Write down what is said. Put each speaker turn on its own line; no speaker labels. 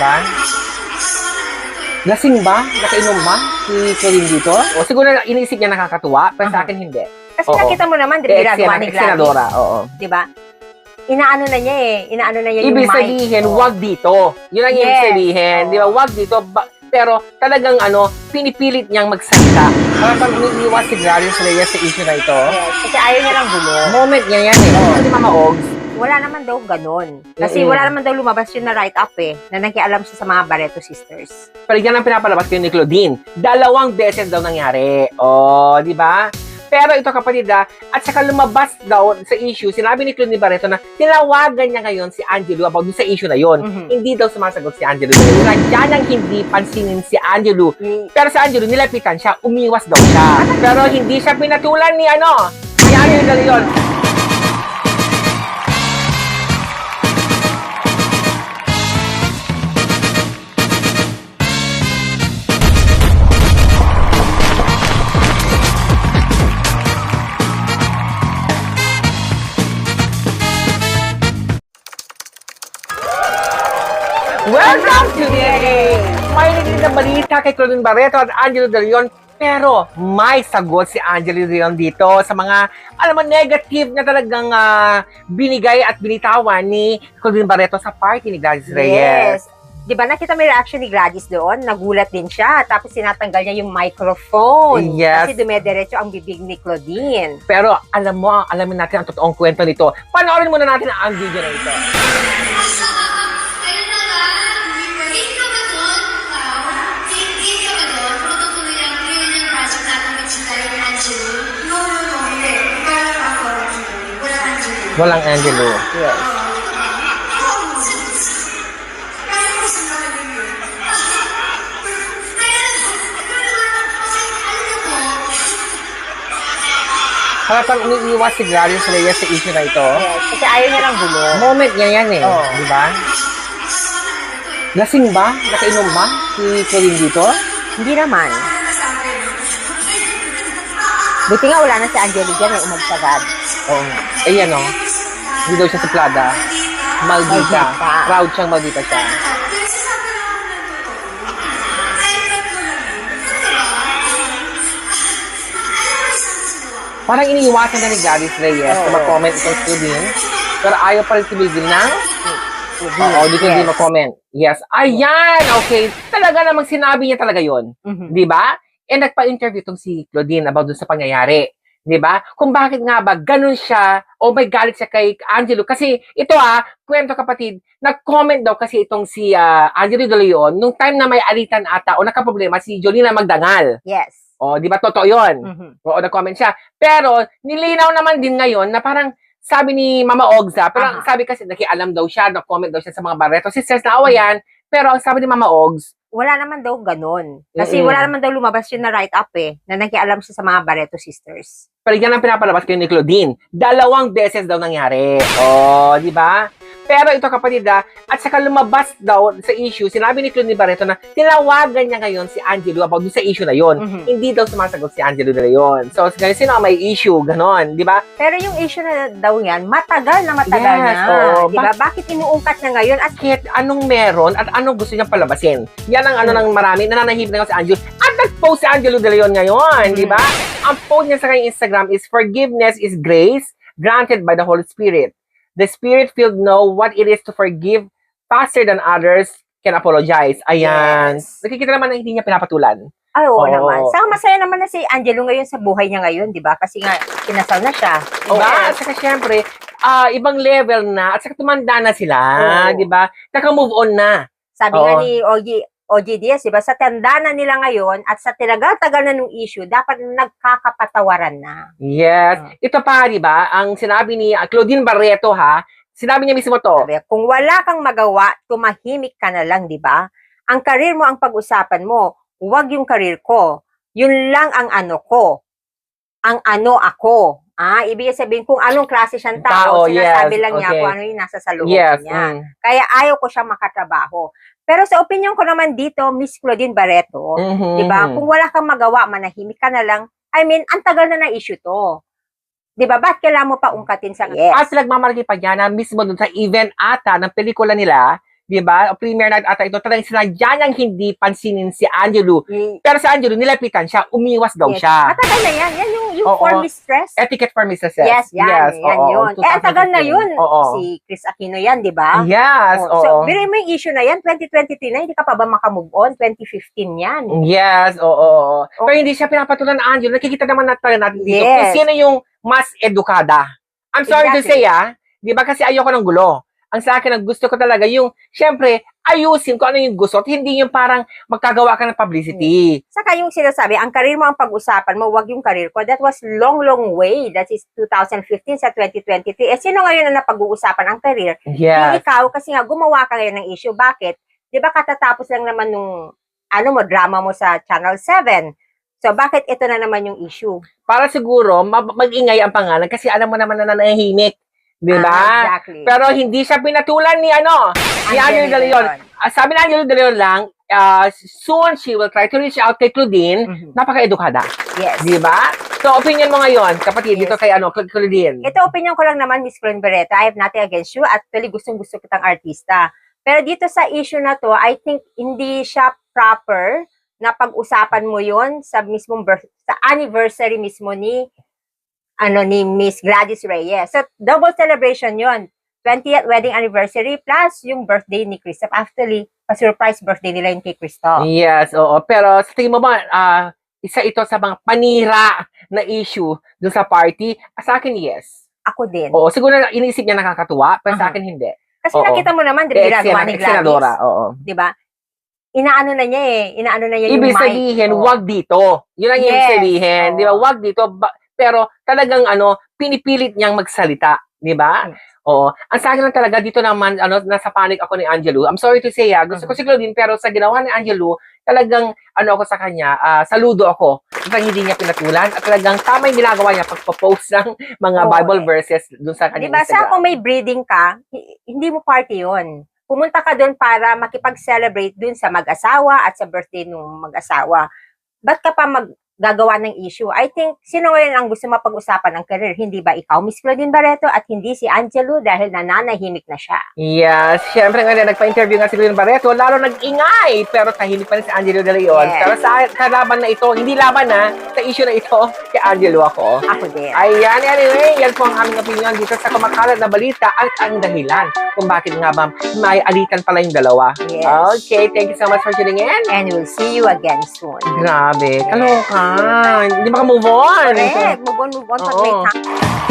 ba? Lasing ba? Nakainom ba si Kevin dito? O siguro na iniisip niya nakakatuwa, pero sa akin hindi.
Kasi
Oo.
nakita mo naman, di ba, ginagawa ni Gladys.
senadora, oo.
Di ba? Inaano na niya eh. Inaano na niya yung
Ibig
mic.
sabihin,
Oo.
wag dito. Yun ang ibig
Yes.
sabihin. Di ba? Wag dito. Ba- pero talagang ano, pinipilit niyang magsalita. Para pag umiiwas si Gladys Reyes sa issue na ito,
Yes, kasi ayaw niya lang gulo.
moment niya yan eh. Kasi Mama Ogs,
Wala naman daw ganon. Kasi
Mm-mm.
wala naman daw lumabas yun na write-up eh, na nakialam siya sa mga Barreto sisters.
pero yan ang pinapalabas kayo ni Claudine. Dalawang beses daw nangyari. O, di ba? Pero ito kapatid ah, at saka lumabas daw sa issue, sinabi ni Claudine Barreto na tinawagan niya ngayon si Angelo about sa issue na yon.
Mhm.
Hindi daw sumasagot si Angelo. Nandiyan ang hindi pansinin si Angelo Pero sa Angelo, nilapitan siya, umiwas daw siya. Pero hindi siya pinatulan ni ano, ni Angelo de Leon. May na balita kay Claudine Barreto at Angelo De Leon pero may sagot si Angelo De Leon dito sa mga, alam mo, negative na talagang ah, binigay at binitawan ni Claudine Barreto sa party ni Gladys Reyes.
Yes. Di ba nakita yung reaction ni Gladys doon? Nagulat din siya. Tapos sinatanggal niya yung microphone.
Yes.
Kasi dumediretso ang bibig ni Claudine.
Pero alam mo, alamin natin ang totoong kwento nito. Panoorin muna natin ang video na ito. Walang Angelo.
Yes.
Na?
Para pag umiiwas si Gladys Reyes sa issue na ito,
Yes. Kasi ayaw niya lang gulo.
moment niya yan eh.
Oo.
Di ba? Lasing ba? Nakainom ba si Kevin dito?
Hindi naman. Buti nga wala na si Angelo dyan eh, umagsagad.
Oo. Eh yan o. Hindi daw siya suplada. Maldita.
Maldita.
Proud siyang maldita siya.
Ng.
Parang iniiwasan na ni Gladys Reyes na
Oo.
mag-comment itong student. Pero ayaw pa rin tumigil na. Oo, di ko hindi
Yes.
mag-comment. Yes. Ayan! Okay. Talaga namang sinabi niya talaga yon
Mhm.
Di ba? Eh, nagpa-interview itong si Claudine about dun sa pangyayari. Di ba? Kung bakit nga ba ganun siya o may galit siya kay Angelo. Kasi ito ah, kwento kapatid, nag-comment daw kasi itong si ah, Angelo De Leon nung time na may alitan ata o nagka-problema si Jolina Magdangal.
Yes.
O, di ba? Totoo yun.
Mhm.
Oo, nag-comment siya. Pero, nilinaw naman din ngayon na parang sabi ni Mama Ogza, pero
Aha.
sabi kasi nakialam daw siya, nag-comment daw siya sa mga Barreto sisters na awayan, pero ang sabi ni Mama Ogs,
Wala naman daw ganon. Kasi
Mm-mm.
wala naman daw lumabas yun na write-up eh, na nakialam siya sa mga Barreto sisters.
pero yan ang pinapalabas kayo ni Claudine. Dalawang beses daw nangyari. Oh, di ba? Pero ito kapatid ah, at saka lumabas daw sa issue, sinabi ni Claudine Barreto na tinawagan niya ngayon si Angelo about sa issue na yon.
Mhm.
Hindi daw sumasagot si Angelo de Leon. So, ngayon, sino ang may issue? Ganon, di ba?
Pero yung issue na daw yan, matagal na matagal
Yes,
na.
oo.
Di ba? Bakit inuungkat na ngayon? At
kahit anong meron at anong gusto niyang palabasin. Yan ang ano ng marami, nananahimik na si Angelo. At nag-post si Angelo De Leon ngayon,
Mm.
di ba? Ang post niya sa kanyang Instagram is, Forgiveness is grace granted by the Holy Spirit. The Spirit-filled know what it is to forgive faster than others can apologize. Ayan.
Yes.
Nakikita naman na hindi niya pinapatulan.
Ay, oo
Oo.
naman. Saka masaya naman na si Angelo ngayon sa buhay niya ngayon, di ba? Kasi nga, kinasal na siya. Di
Diba?
ba?
At saka syempre, ah, ibang level na, at saka tumanda na sila,
Oo.
di ba? Naka-move on na.
Sabi
Oo.
nga ni OG, OG Diaz, di ba? Sa tanda na nila ngayon at sa tinagal-tagal na ng issue, dapat nagkakapatawaran na.
Yes.
Ah.
Ito pa, di ba, ang sinabi ni ah, Claudine Barreto, ha, sinabi niya mismo to.
Sabi, kung wala kang magawa, tumahimik ka na lang, di ba? Ang karir mo ang pag-usapan mo, huwag yung karir ko. Yun lang ang ano ko. Ang ano ako. Ah, ibig sabihin kung anong klase siyang
Tao,
tao, sinasabi
yes,
lang niya
okay.
kung ano yung nasa sa loob
Yes.
niya.
mm.
Kaya ayaw ko siya makatrabaho. Pero sa opinion ko naman dito, Miss Claudine Barreto,
Mhm.
'di ba? Kung wala kang magawa, manahimik ka na lang. I mean, ang tagal na ng issue to. 'Di ba? Ba't kailangan mo pa ungkatin sa yes.
At nagmamalaki pa niya na mismo dun sa event ata ng pelikula nila, di ba? O premiere night ata ito, talagang sinadya niyang hindi pansinin si Angelo.
Y-
Pero si Angelo, nilapitan siya, umiwas daw
Yes.
siya.
Matagal na yan. Yan yung, yung
Oo.
for mistress.
Etiquette for mistresses.
Yes, yan.
Yes,
yan
oo,
yun. Eh, ang tagal na
2015.
yun.
Oo.
Si Chris Aquino yan, di ba?
Yes,
Oh,
oo.
So, biro mo yung issue na yan, 2023 na, hindi ka pa ba makamove on? 2015 yan.
Yes, oo. oo. Pero hindi siya pinapatulan ng Angelo. Nakikita naman natin natin dito
Yes.
kung sino yung mas edukada. I'm sorry to
Exactly.
say, ah. Di ba kasi ayoko ng gulo. Ang sa akin, ang gusto ko talaga yung, syempre, ayusin ko ano yung gusto at hindi yung parang magkagawa ka ng publicity.
Saka yung sinasabi, ang karir mo ang pag-usapan mo, wag yung karir ko. That was long, long way. That is 2015 sa 2023. Eh, sino ngayon na napag-uusapan ang karir?
Yes.
Ikaw, kasi nga, gumawa ka ngayon ng issue. Bakit? Di ba katatapos lang naman nung, ano mo, drama mo sa Channel 7. So, bakit ito na naman yung issue?
Para siguro, ma- mag-ingay ang pangalan kasi alam mo naman na nanahimik. Di ba?
Ah, exactly.
Pero hindi siya pinatulan ni ano, ni Angelo De Leon. Ah, sabi ni Angelo De Leon lang, ah, soon she will try to reach out kay Claudine.
Mhm.
Napaka-edukada.
Yes.
Di ba? So, opinion mo ngayon, kapatid,
Yes.
dito kay ano, Cla- Claudine.
Ito, opinion ko lang naman, Miss Clon Beretta. I have nothing against you. Actually, gustong-gusto kitang artista. Pero dito sa issue na to, I think hindi siya proper na pag-usapan mo yon sa mismong birth, sa anniversary mismo ni ano ni Miss Gladys Reyes. So, double celebration yon 20th wedding anniversary plus yung birthday ni Christoph. Actually, pa-surprise birthday nila yun kay Christoph.
Yes, oo. Pero sa tingin mo ba, ah, isa ito sa mga panira na issue dun sa party? Ah, sa akin, yes.
Ako din.
Oo, siguro na inisip niya nakakatuwa, pero sa
Aha.
akin hindi.
Kasi
oo.
nakita mo naman, di
Eh,
ba, ginagawa ni Gladys.
oo.
di ba? Inaano na niya eh. Inaano na niya yung
Ibig
mic.
sabihin,
Oo.
wag dito. Yun ang ibig
Yes,
sabihin.
oo.
Di ba? Wag dito. Ba- pero talagang ano, pinipilit niyang magsalita. Di ba? Oo. Ang sa akin lang talaga, dito naman, ano, nasa panic ako ni Angelo. I'm sorry to say, ah, gusto ko
Mhm.
si Claudine, pero sa ginawa ni Angelo, talagang, ano ako sa kanya, ah, saludo ako. Talagang hindi niya pinatulan. At talagang tama yung ginagawa niya pagpo-post ng mga
Oo,
Bible
eh.
verses dun sa
Di
kanyang
ba? Sa kung may breeding ka, hi- hindi mo party yon. Pumunta ka doon para makipag-celebrate doon sa mag-asawa at sa birthday ng mag-asawa. Ba't ka pa maggagawa ng issue? I think, sino ngayon ang gusto mapag-usapan ng career? Hindi ba ikaw, Miss Claudine Barreto, at hindi si Angelo dahil nananahimik na siya?
Yes, syempre nga nagpa-interview nga si Glenn Barreto, lalo nag-ingay, pero tahimik pa rin si Angelo De Leon.
Yes.
Pero sa kalaban na ito, hindi laban na, sa issue na ito, kay Angelo ako.
Ako din.
Ayan, anyway, yan po ang aming opinion dito sa kumakalat na balita at ang dahilan kung bakit nga ba may alitan pala yung dalawa.
Yes.
Okay, thank you so much for tuning in.
And we'll see you again soon.
Grabe, kaloka. Hindi maka-move on.
Correct. Move on, move on. Pag may
Oo.
time.